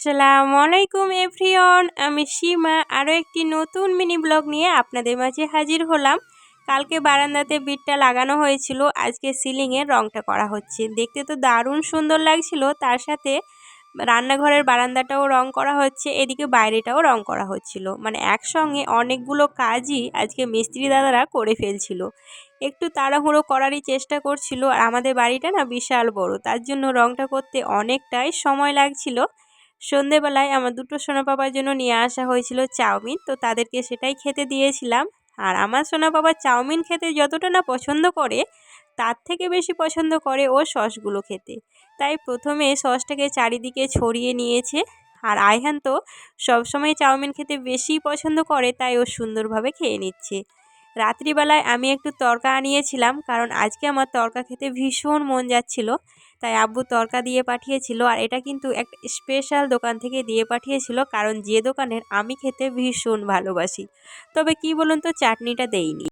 আসসালামু আলাইকুম এভরিওন আমি সীমা। আরও একটি নতুন মিনি ব্লগ নিয়ে আপনাদের মাঝে হাজির হলাম। কালকে বারান্দাতে বিটটা লাগানো হয়েছিল, আজকে সিলিংয়ের রংটা করা হচ্ছে। দেখতে তো দারুণ সুন্দর লাগছিল, তার সাথে রান্নাঘরের বারান্দাটাও রং করা হচ্ছে, এদিকে বাইরেটাও রং করা হচ্ছিল। মানে একসঙ্গে অনেকগুলো কাজই আজকে মিস্ত্রি দাদারা করে ফেলছিল। একটু তাড়াহুড়ো করারই চেষ্টা করছিল, আর আমাদের বাড়িটা না বিশাল বড়, তার জন্য রংটা করতে অনেকটাই সময় লাগছিল। সন্ধেবেলায় আমার দুটো সোনা পাপার জন্য নিয়ে আসা হয়েছিল চাউমিন, তো তাদেরকে সেটাই খেতে দিয়েছিলাম। আর আমার সোনা পাপা চাউমিন খেতে যতটা না পছন্দ করে, তার থেকে বেশি পছন্দ করে ও সসগুলো খেতে। তাই প্রথমে সসটাকে চারিদিকে ছড়িয়ে নিয়েছে। আর আইহান তো সবসময় চাউমিন খেতে বেশি পছন্দ করে, তাই ও সুন্দরভাবে খেয়ে নিচ্ছে। রাত্রিবেলায় আমি একটু তরকা আনিয়েছিলাম, কারণ আজকে আমার তরকা খেতে ভীষণ মন যাচ্ছিল। তাই আব্বু তরকা দিয়ে পাঠিয়েছিল, আর এটা কিন্তু এক স্পেশাল দোকান থেকে দিয়ে পাঠিয়েছিল, কারণ যে দোকানের আমি খেতে ভীষণ ভালোবাসি। তবে কি বলুন তো, চাটনিটা দেইনি।